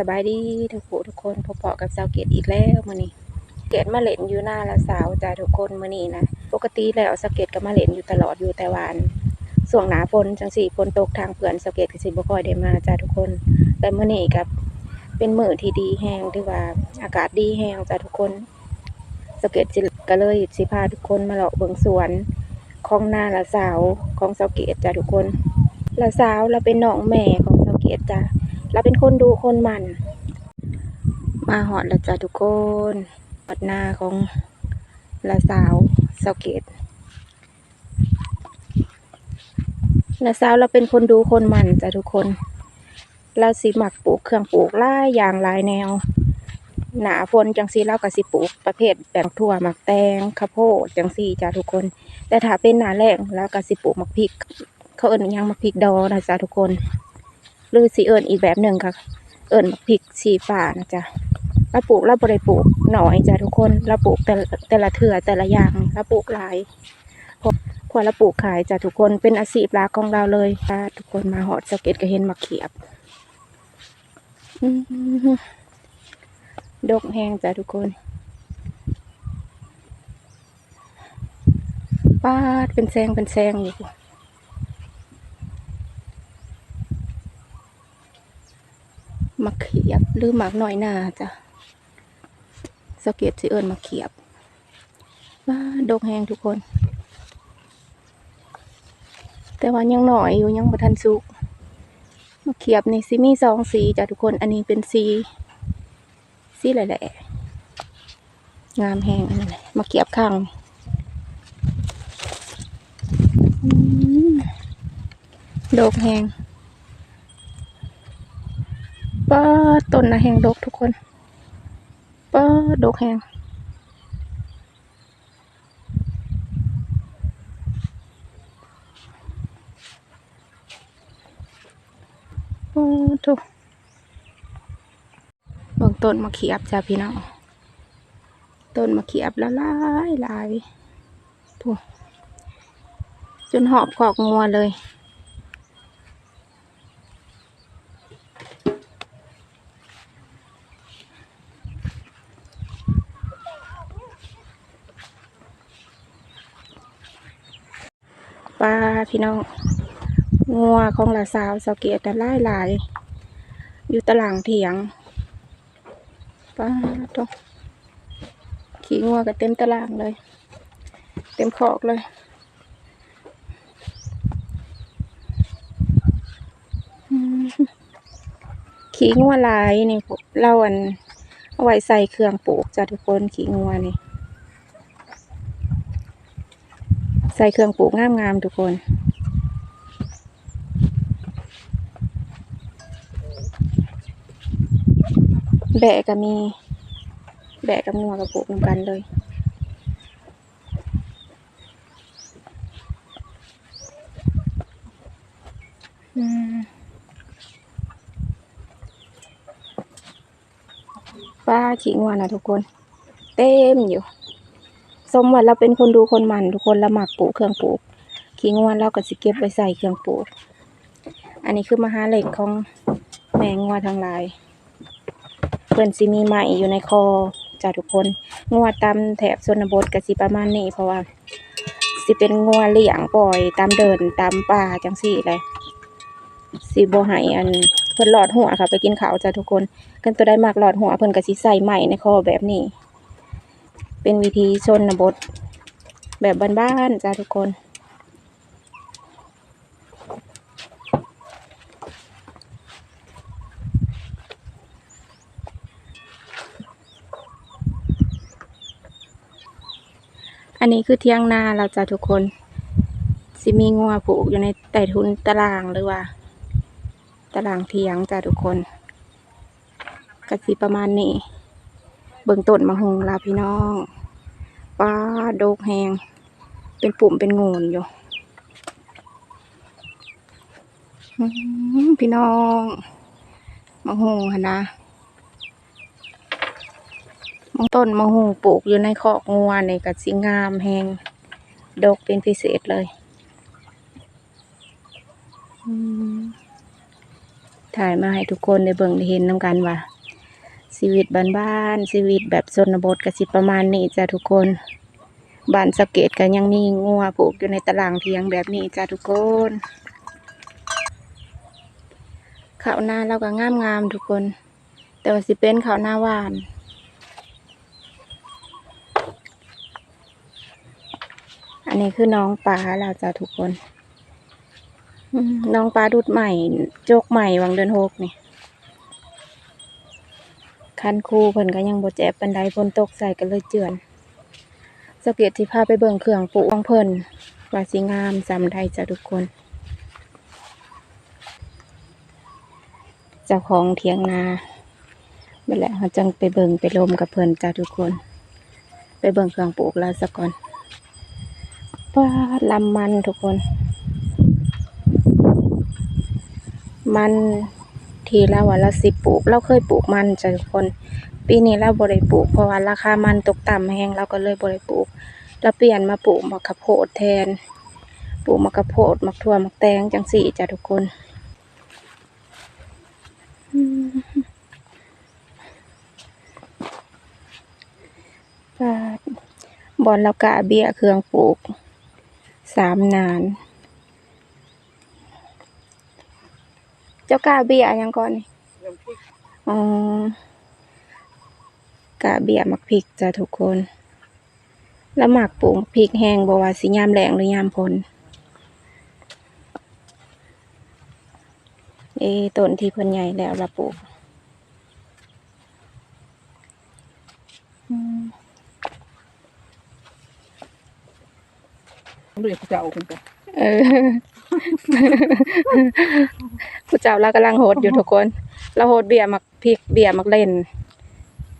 สบายดีทุกผู้ทุกคนพบเพาะกับสาวเกตอีกแล้วมื้อนี้เกตมาเล่นอยู่หน้าละสาวจ้าทุกคนมื้อนี้นะปกติแล้วสาวเกตก็มาเล่นอยู่ตลอดอยู่แต่วันช่วงหนาฝนจังสี่ฝนตกทางเพื่อนสาวเกตก็สิบ่ค่อยได้มาจ้าทุกคน แต่มื้อนี้กับเป็นมือที่ดีแฮงที่ว่าอากาศดีแฮงจ้าทุกคนสาวเกตสิก็เลยสิพาทุกคนมาเลาะเบิ่งสวนของหน้าละสาวของสาวเกตจ้าทุกคนละสาวเราเป็นน้องแม่ของสาวเกตจ้า เราเป็นคนดูคนมัน มาหอดล้วจ้ะทุกคนหอดหน้าของลาสาวสาวเกตลาสาวเราเป็นคนดูคนมันจ้ะทุกคน เราสิหมักปลูกเครื่องปลูกหลายอย่างลายแนว หนาฝนจังสีเราก็สิปลูกประเภทแบ่งถั่วหมักแตงข้าวโพดจังสีจ้ะทุกคน แต่ถ้าเป็นหนาแรงแล้วก็สิปลูกหมักพริก เขาเอิ้นยังหมักพริกดอนะจ้ะทุกคน หรือสีเอิญอีกแบบหนึ่งค่ะ เอิญพริกสีฟ้านะจ๊ะเราปลูกเราบริปลูกหน่อยจ้ะทุกคนเราปลูกแต่แต่ละเถื่อแต่ละอย่างเราปลูกหลายพอพอเราปลูกขายจ้ะทุกคนเป็นอาชีพหลักของเราเลยค่ะทุกคนมาหอดสเก็ตก็เห็นมะเขียบดกแห้งจ้ะทุกคนปาดเป็นแซงเป็นแซงอยู่ มะเขียบหรือหมากน้อยหนาจ้ะสเก็ตสิเอิญมะเขียบว้าดกแหงทุกคน แต่ว่ายังหน่อยอยู่ยังบ่ทันสุกมะเขียบในซิมีสองสีจ้ะทุกคนอันนี้เป็นสีสีแหละงามแหงอันนี้นแหละมะเขียบข้างดกแหง ป้า ต้นนะแหงดกทุกคนป้าดกแหงโอ้ทุกเบิ่งต้นมะเขียบจ้าพี่น้องต้นมะเขียบละลายลายพูจนหอบขอกงัวเลย ป้า พี่น้องงัวของหลาสาวสาวเกียรติหลายหลาย อยู่ตารางเถียงป้าตองขี่งัวก็เต็มตารางเลย เต็มขอกเลยขี่งัวลายนี่เราอันเอาไว้ใส่เครื่องปลูกจ้ะทุกคนขี่งัวนี่ใส่เครื่องปลูกงามๆทุกคน แบะก็มี แบะกับงัวกับปลูกนำกันเลยอืมป้าขี้งัวนะทุกคน เต็มอยู่ สมว่าเราเป็นคนดูคนมันทุกคนละหมักปลูกเครื่องปลูกขี้งวนเราก็สิเก็บไว้ใส่เครื่องปลูก อันนี้คือมหาเหล็กของแมงงัวทั้งหลาย เพิ่นสิมีไหมอยู่ในคอจ้าทุกคนงัวตามแถบชนบทก็สิประมาณนี้เพราะว่าสิเป็นงัวเลี้ยงปล่อยตามเดินตามป่าจังซี่เลยสิบ่ให้อันเพิ่นหลอดหัวค่ะไปกินข้าวจ้าทุกคนกันตัวได้มากหลอดหัวเพิ่นก็สิใส่ไหมในคอแบบนี้ เป็นวิธีชนบท แบบบ้านๆจ้าทุกคน อันนี้คือเที่ยงนาเราจ้าทุกคนสิมีงัวผูกอยู่ในใต้ทุนตารางหรือว่า ตารางเทียงจ้าทุกคนกสิประมาณนี้ เบิ่งต้นมะฮงลาพี่น้องป้าโดกแหงเป็นปุ่มเป็นโงนอยู่พี่น้องมะฮงหนนะ มะต้นมะฮงปลูกอยู่ในคอกงัวในกัสิงามแหงดกเป็นพิเศษเลย ถ่ายมาให้ทุกคนได้เบิ่งได้เห็นนํกันว่าชีวิตบ้านๆชีวิตแบบชนบทกสิประมาณนี้จ้ะทุกคนบ้านสะเกตก็ยังมีงัวผูกอยู่ในตารางเทียงแบบนี้จ้ะทุกคนข้าวหน้าเราก็งามๆทุกคน แต่ว่าสิเป็นข้าวหน้าหวาน อันนี้คือน้องปลาเราจ้ะทุกคน น้องปลาดุดใหม่ โจกใหม่วังเดือนหกนี่คันคูเพิ่นก็ยังบ่แจ็บปันไดฝนตกใส่ก็เลยเจือนสเก็ตที่พาไปเบิ่งเครื่องปลูกของเพิ่นว่าสิงามจำได้จ้ะทุกคน เจ้าของเถียงนาไปแหละเราจังไปเบิ่งไปลมกับเพิ่นจ้ะทุกคน ไปเบิ่งเครื่องปลูกแล้วซะก่อน ป้าลำมันทุกคน มันทีละวันละสิปลูก เราเคยปลูกมันจ้ะทุกคน ปีนี้เราบ่ได้ปลูกเพราะว่าราคามันตกต่ำแฮงเราก็เลยบ่ได้ปลูก เราเปลี่ยนมาปลูกมะขามโพดแทน ปลูกมะขามโพดมะทั่วมะแตงจังสี่จ้ะทุกคนบอนเรากะเบี้ยเครื่องปลูก สามนาน เจ้ากาเบียยังก่อนนี่อ๋อกาเบียมักพริกจ้ะทุกคน แล้วหมักปลูกพริกแห้งบ่ว่าสิยามแรงหรือยามฝนเอต้นที่เพิ่นใหญ่แล้วละปลูก อืม เรียกเจ้าคุณจ้ะเออผู้เจ้าเรากำลังโหดอยู่ทุกคน เราโหดเบียร์มักพริกเบียร์มักเล่น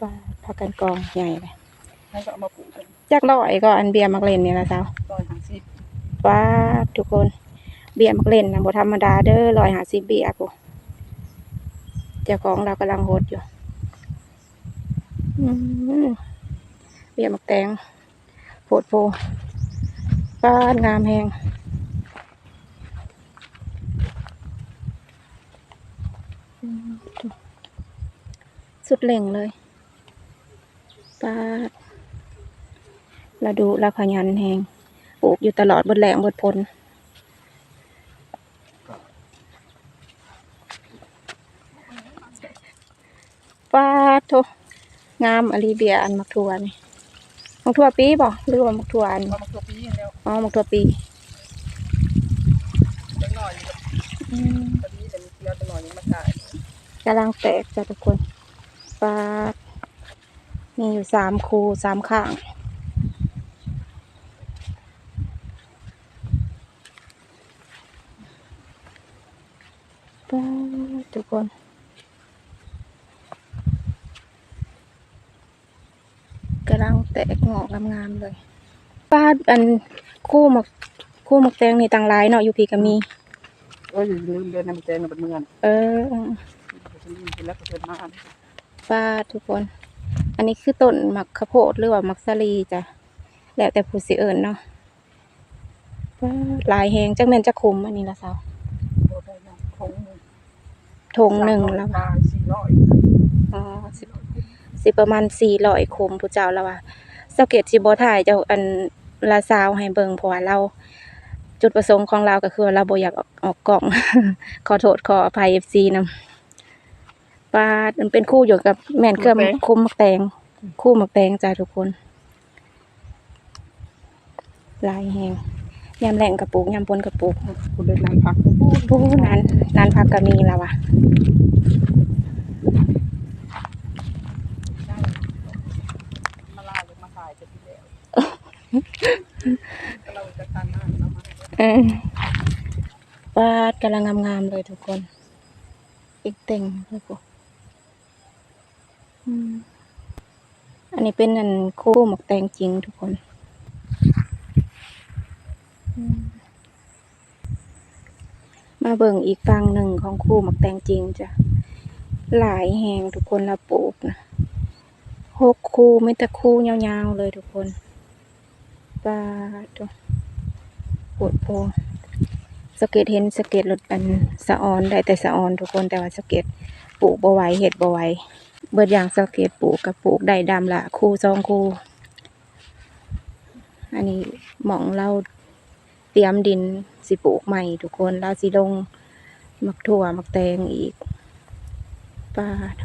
ปลาพักกันกองใหญ่เลยให้ก็เอามาปลูกกันจักร้อยก็อันเบียร์มักเล่นนี่ละเจ้าร้อยห้าสิบป้าดทุกคน เบียร์มักเล่นนะบ่ธรรมดาเด้อร้อยห้าสิบเบียร์ปุ๊เจ้าของเรากำลังโหดอยู่อืมเบียร์มักแตงโพดโพ ป้าดงามแหงสุดเล่งเลยป้าเราดูเราขยันแหงปลูกอยู่ตลอดบนแหลงบนพลป้าโทงามอลีเบียอันมักทัวนี่ มักทัวปีบ่หรือว่ามักทัวอันเอามาตัวปีแล้วอ๋อมักทัวปีจังหน่อยอืมตอนนี้เป็นเกียวจังหน่อยยังมาขายกำลังแตกจ้ะทุกคนป้าดมีอยู่สามคูสามข้างป้าดทุกคน กำลังแต กงอกงามๆเลยป้าดอันคู่หมักคู่หมักแตงนี่ต่างหลายเนาะอยู่พี่ก็มี เอ้ยลืมเดินน้ำแจงเป็นเมืองเออฉันลืมไปแล้วก็เดินมาป้าดทุกคน อันนี้คือต้นหมักข้าวโพดหรือว่าหมักสาลีจ้ะแล้วแต่ผู้สิเอิญเนาะป้าดหลายแหงจักแม่นจักคุมอันนี้ละสาวโอ้ได้ยังคงทงหนึ่งแล้วปลาสี่ร้อยอ๋อสิสิประมาณสี่ร้อยคุมผู้เจ้าแล้ว ว่าสเก็ตสิบ่ถ่ายเจ้าอันละสาวให้เบิ่งเพราะว่าเรา จุดประสงค์ของเราก็คือเราบ่อยากออกออกกล่อง ขอโทษขออภัย FC นำปลาดมันเป็นคู่อยู่กับแม่นเครื่องคุมหมักแตง คู่หมักแตงจ้าทุกคนลายแหงยามแหล่งกระปุกยามปนกระปุกคุณเดินนางพักปูนานนานพักก็มีแล้วว่ะ มาลาลงมาขายจะที่แล้ว เราจะทานน้ำเรามาเออปลาดกำลังงามๆเลยทุกคน อีกเต่งเลยกูอันนี้เป็นอันคู่หมกแตงจริงทุกคนมาเบิ่งอีกฝั่งหนึ่งของคู่หมกแตงจริงจ้ะ หลายแหงทุกคนละปลูกนะหกคู่ไม่แต่คู่ยาวๆเลยทุกคน ปลาตัวปวดโพสเก็ตเห็นสเก็ตรถอันสะออนได้แต่สะออนทุกคนแต่ว่าสเก็ตปลูกบ่ไหวเห็ดบ่ไหวเบิดอย่างสเก็ตปลูกกับปลูกได้ดำละคู่สองคู่ อันนี้หมองเราเตรียมดินสิปลูกใหม่ทุกคนเราสิลงมักถั่วมักแตงอีกป้าโถ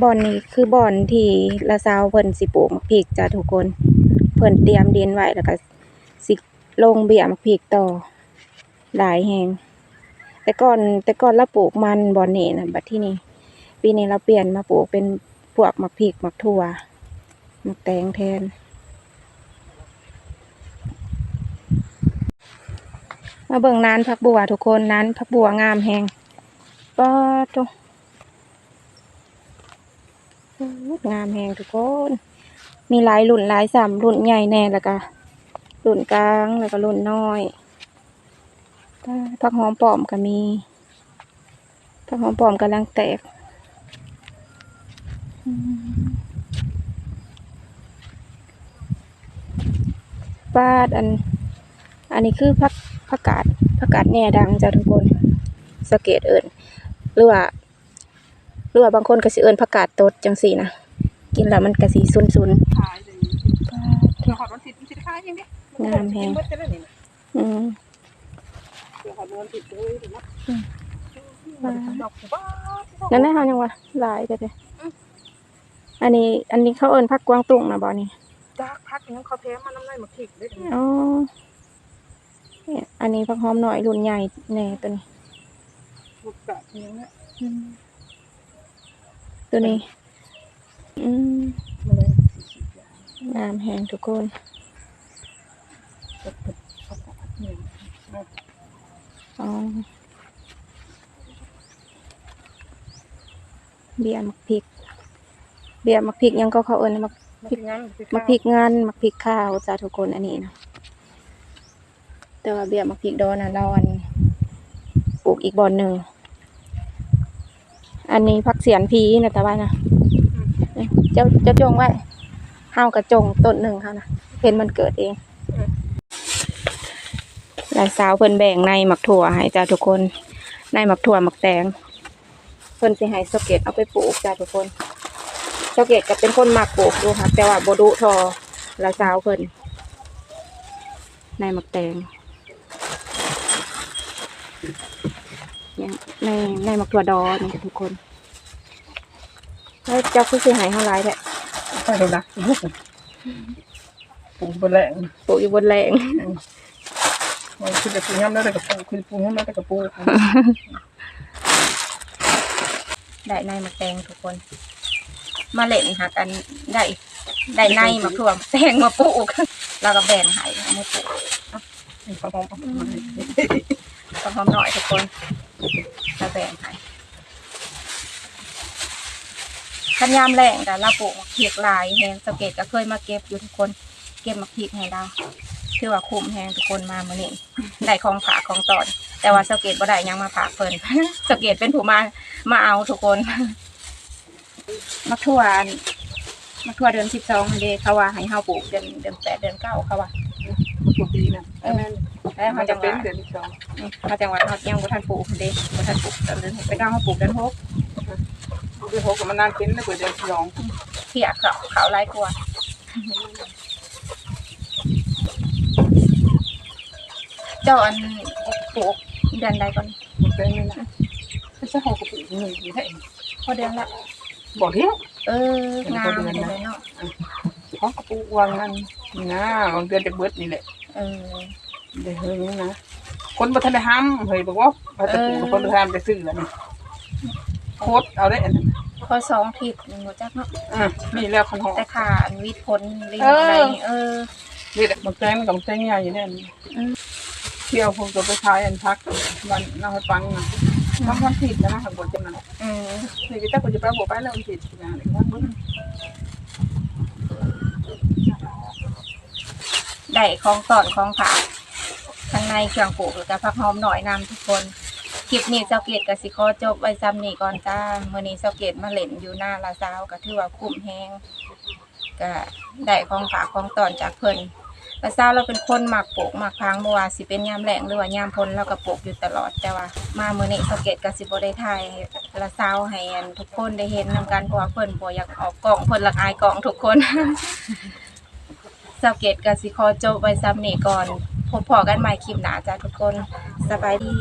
บ่อนนี้คือบ่อนที่ละสาวเพิ่นสิปลูกมักพริกจ้ะทุกคน เพิ่นเตรียมดินไว้แล้วก็สิลงเบี้ยมักพริกต่อหลายแหงแต่ก่อนแต่ก่อนเราปลูกมันบอนนี่นะบัดที่นี่ปีนี้เราเปลี่ยนมาปลูกเป็นพวกมักพริกมักถั่วมักแตงแทน มาเบิ่งนานพักบัวทุกคนนานพักบัวงามแหงป้าทุงามแหงทุกคน มีหลายรุ่นหลายสามรุ่นใหญ่แน่แล้วก็รุ่นกลางแล้วก็รุ่นน้อยผักหอมปลอมก็มีผักหอมปลอมกำลังแตกปาดอัน อันนี้คือผักผักกาดผักกาดแน่ดังจ้าทุกคนสเกตเอิญหรือว่าหรือว่าบางคนก็สิเอิญผักกาดตดจังสีนะกินแล้วมันก็สีซุนซุน งไงงามแฮงเบิดจะได้นี่นะอืมเดี๋ยวขอวันติดด้วยนะอืมดอกบ้านั่นได้เฮายังวะหลายเด้อเด้ออันนี้ อันนี้เขาเอิญผักกวางตุ้งนะบ่นี่จากพักยังเขาแพ้มาน้ำในมาผิกด้วยอ๋อเนี่ยอันนี้ผักหอมหน่อยรุ่นใหญ่แน่ตัวนี้บุกกะยังเนี่ยตัวนี้ อืมมาเลยงามแหงทุกคนอ๋อ เบียร์มักพริก เบียร์มักพริกยังก็เขาเอิญมักพริกงั้นมักพริกงานมักพริกข้าวจ้าทุกคนอันนี้นะแต่ว่าเบียร์มักพริกดอนนะเราอันปลูกอีกบอนหนึ่งอันนี้ผักเสียนพีนะแต่ว่านะเจ้าเจ้าจงไว้เฮากระจงต้นหนึ่งเขานะเห็นมันเกิดเอง หลานสาวเพิ่นแบ่งในหมักถั่วให้จ้าทุกคน ในหมักถั่วหมักแตงเพิ่นสิให้สเก็ตเอาไปปลูกจ้าทุกคนสเก็ตก็เป็นคนมักปลูกอยู่ค่ะแต่ว่าบ่ดุทอหลานสาวเพิ่นในหมักแตงเนี่ยในในหมักถั่วดอนี่จ้ะทุกคนแล้วเจ้าคือสิให้เฮาหลายแท้ไปเลยนะปูบนแรงปลูกอยู่บนแรง มันคือจะปูย่ำแล้วแต่กับปูคือปูย่ำแล้วแต่กับปูได้ในมักแตงทุกคน มาเล่นหากันได้ได้ในมักถั่วหมักแตงมาปลูกแล้วก็แบ่งให้เอามาปลูกข้าวหอมก็หอมหน่อยทุกคนแล้วแบ่งให้ขันยามแรงแต่เราปลูกหมักพริกลายแหงสงเกตก็เคยมาเก็บอยู่ทุกคน เก็บมักพริกให้เรา คือว่าคุ้มแหงทุกคนมาเมื่อนี้ได้ของฝากของตอน แต่ว่าสงเกตบ่ได้หยังมาฝากเพิ่นสงเกตเป็นผู้มามาเอาทุกคนมักทั่วอันมักทั่วเดือนสิบสองเดเขาว่าให้เฮาปลูกเดือนเดือนแปดเดือนเก้าเขาว่าปูปีนะแม่แล้วมัเขานจัจะงหเป็นวะเดือนที่สองเขาจังหวะเขายังบ่ทันปลูกเดบ่ทันปลูกตอนเดือนหกไปเก้าเขาปลูกเดือนหกเดือนหกมันนานเป็นแล้วเปิดเดือนที่สองเพียเขาเขาไล่กลัว เจ้าอันปลูกเดือนใดก่อนมันเป็นนี่นะไม่ใช่หกกระปุกหนึ่งที่ไหนพอเดือนละบอกเที่ยวเอองามเลยเนาะเพราะกระปุกวางนั่นนี่นะวางเดือนจะเบิดนี่แหละเออเดี๋ยวเฮ้ยนี่นะคนบัทันได้ห้ามเฮ้ยบอกว่าพระตะปูคนบัทันได้ซื้ออันนี้โคตรเอาได้อันนั้นพอสองทิศหนึ่งหัวจักเนาะอะนี่แล้วคันหอมแต่ขาอันวิทย์พ้นลิงอะไรนี่เออนี่แหละมันแจ้งกับแจ้งใหญ่อยู่เนี่ยอืม เที่ยวคงจะไปใช้อันพักวันน่าให้ฟังนะบางวันผิดนะนะทางบนจังนั้นอืมนี่ก็จะกูจะไปบอกไปแล้วมันผิดอย่างนี้ว่ามึงได้ของตอนของผากข้างในเครื่องปลูกแล้วก็ผักหอมหน่อยนำทุกคนคลิปนี้เจ้าเกตกับสิขอจบไว้ซ้ำนี่ก่อนจ้าเมื้อนี้เจ้าเกตมาเล่นอยู่หน้าลาซาวก็ถือว่าคุ้มแฮงก็ได้ของฝากของตอนจากเพิ่น แต่เศร้าเราเป็นคนหมักปลูกหมักพังบัวสิเป็นยามแหลงหรือว่ายามพ้นเราก็ปลูกอยู่ตลอดแต่ว่า มามื้อนี้สเก็ตกับสิบได้ทายละเศร้าให้อันทุกคนได้เห็นนำกันเพราะว่าเพิ่นบ่อยากออกกล่องเพิ่นละอายกล่องทุกคนสเก็ตกับสิคอจบไว้ซ้ำนี้ก่อนพบพอกันใหม่คลิปหน้าจ้าทุกคนสบายดี